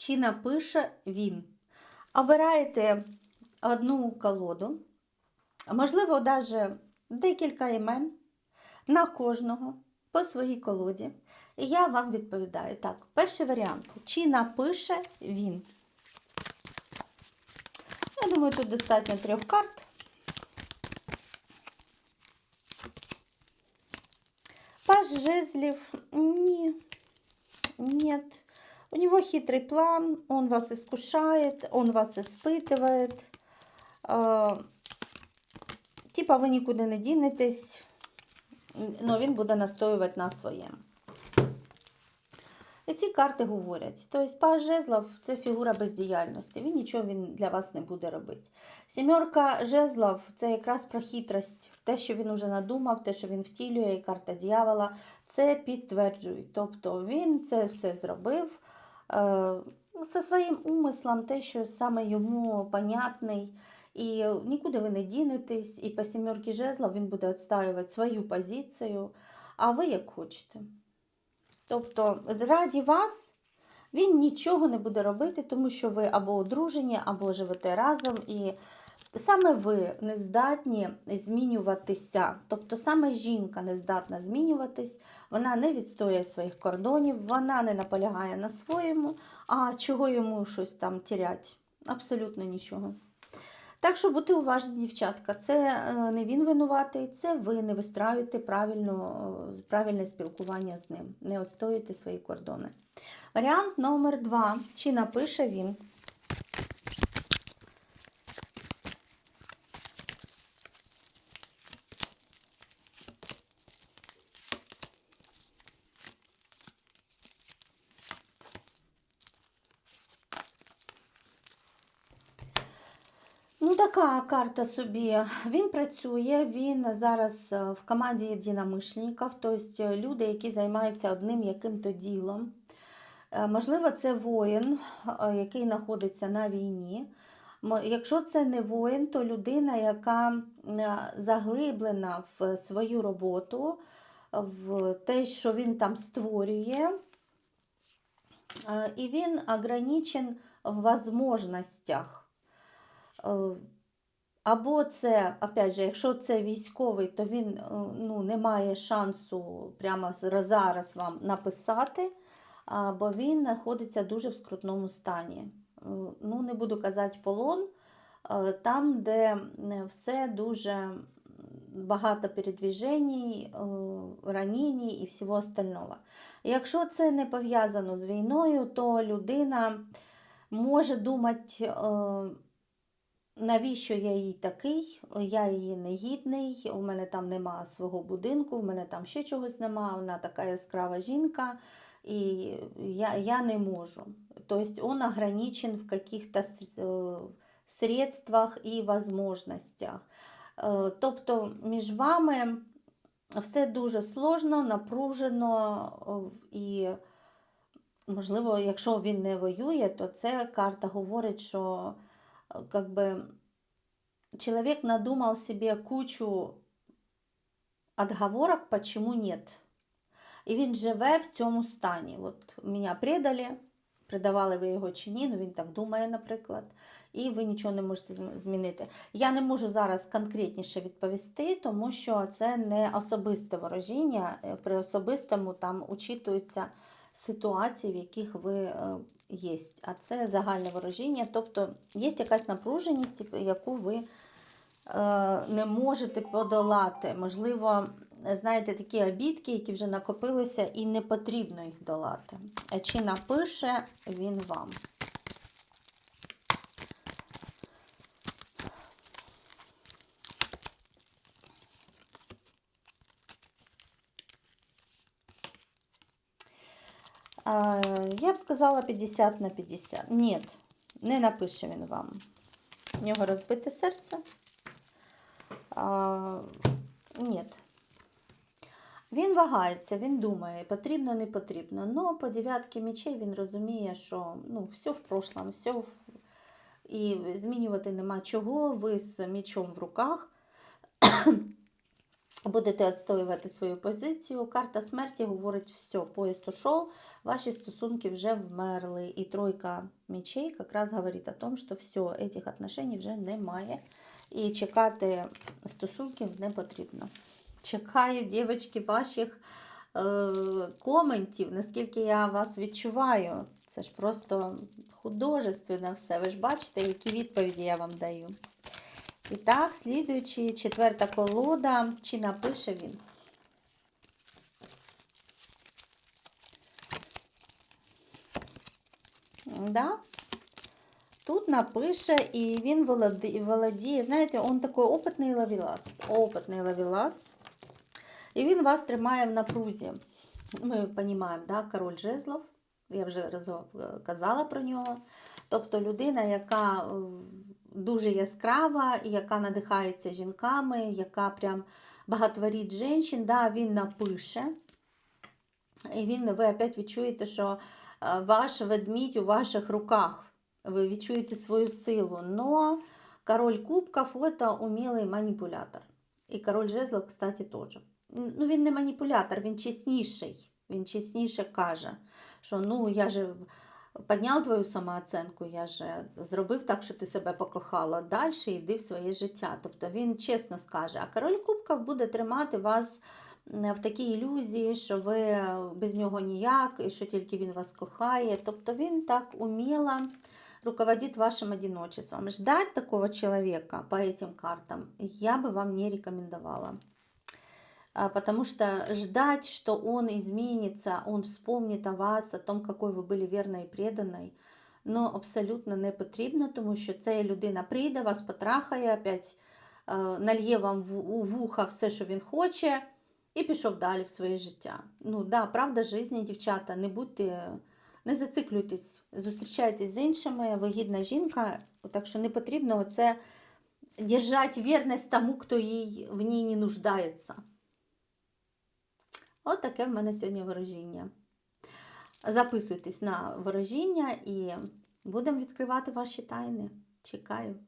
чи напише він. Обираєте одну колоду, можливо, навіть декілька імен на кожного по своїй колоді. І я вам відповідаю. Так, перший варіант. Чи напише він? Я думаю, тут достатньо трьох карт. Паж жезлів. Ні. Нет. У него хитрый план, он вас искушает, он вас испытывает. Е, типа ви нікуди не дінетесь, але він буде настоювати на своєму. І ці карти говорять. Тобто паж жезлов це фігура бездіяльності. Він нічого він для вас не буде робити. Сімерка жезлов це якраз про хитрость. Те, що він уже надумав, те, що він втілює, і карта дьявола, це підтверджують. Тобто він це все зробив е, зі своїм умислом, те, що саме йому понятний. І нікуди ви не дінетесь, і по сімерки жезла він буде відстоювати свою позицію, а ви як хочете. Тобто, раді вас він нічого не буде робити, тому що ви або одружені, або живете разом, і саме ви не здатні змінюватися. Тобто саме жінка не здатна змінюватись, вона не відстоює своїх кордонів, вона не наполягає на своєму, а чого йому щось там тірять? Абсолютно нічого. Так що будьте уважні, дівчатка, це е, не він винуватий, це ви не вистраюєте правильно, е, правильне спілкування з ним, не відстоюєте свої кордони. Варіант номер два. Чи напише він? Ну, така карта собі. Він працює, він зараз е, в команді єдиномишленників, тобто люди, які займаються одним яким-то ділом. Е, Можливо, це воїн, е, який знаходиться на війні. Якщо це не воїн, то людина, яка е, заглиблена в свою роботу, в те, що він там створює, Е, і він ограничен в можливостях. Е, Або це, опять же, якщо це військовий, то він е, ну, не має шансу прямо зараз вам написати, бо він знаходиться дуже в скрутному стані. Е, Ну, не буду казати полон, там, де все дуже багато передвіжень, ранінь і всього остального. Якщо це не пов'язано з війною, то людина може думати. Навіщо я їй такий? Я її негідний, у мене там нема свого будинку, у мене там ще чогось нема, вона така яскрава жінка, і я, я не можу. Тобто він ограничен в каких-то е, средствах і возможностях. Е, Тобто між вами все дуже сложно, напружено е, і, можливо, якщо він не воює, то це карта говорить, що как бы человек надумал себе кучу отговорок, почему нет. І він живе в цьому стані. От мене предали, предавали ви його чи ні, ну він так думає, наприклад, і ви нічого не можете зм- змінити. Я не можу зараз конкретніше відповісти, тому що це не особисте ворожіння. Е, При особистому там учитуються ситуації, в яких ви е, є. А це загальне ворожіння, тобто є якась напруженість, яку ви е, не можете подолати. Можливо, знаєте, такі обідки, які вже накопилися, і не потрібно їх долати. Е, Чи напише він вам? Я б сказала 50 на 50. Ні, не напише він вам. У нього розбите серце. Ні. Він вагається, він думає, потрібно, не потрібно. Но по дев'ятки мечей він розуміє, що ну, все в прошлом, все в... і змінювати нема чого. Ви з мечом в руках Будете відстоювати свою позицію. Карта смерті говорить, все, поїзд ушов, ваші стосунки вже вмерли. І тройка мечей якраз говорить о том, що все, цих отношень вже немає. І чекати стосунків не потрібно. Чекаю, дівчатки, ваших е, коментів, наскільки я вас відчуваю. Це ж просто художественно все. Ви ж бачите, які відповіді я вам даю. І так, слідуючи, четверта колода, чи напише він? Да? Тут напише, і він володіє, знаєте, він такий опитний лавілас. Опитний лавілас. І він вас тримає в напрузі. Ми розуміємо, да? король жезлов. Я вже разом е, казала про нього. Тобто людина, яка е, дуже яскрава, яка надихається жінками, яка прям багатворить жінчин, да, він напише. І він, ви опять відчуєте, що е, ваш ведмідь у ваших руках. Ви відчуєте свою силу. Но король кубков – это умілий маніпулятор. І король жезлов, кстати, теж. Ну, він не маніпулятор, він чесніший. Він чесніше каже, що ну я же підняв твою самооценку, я же зробив так, що ти себе покохала. Далі йди в своє життя. Тобто він чесно скаже. А король кубків буде тримати вас в такій ілюзії, що ви без нього ніяк, і що тільки він вас кохає. Тобто він так уміло руководит вашим одиночеством. Ждать такого человека по этим картам я бы вам не рекомендовала. Потому что ждать, что он изменится, он вспомнит о вас, о том, какой ви були вірною і преданою, ну, абсолютно не потрібно, тому що ця людина прийде, вас потрахає, опять нальє вам у вуха все, що він хоче, і пішов далі в своє життя. Ну, да, правда житті, дівчата, не будьте, не зациклюйтесь, зустрічайтесь з іншими, вигідна жінка, так що не потрібно оце держати вірність тому, хто їй в ній не нуждається. От таке в мене сьогодні ворожіння. Записуйтесь на ворожіння і будемо відкривати ваші тайни. Чекаю.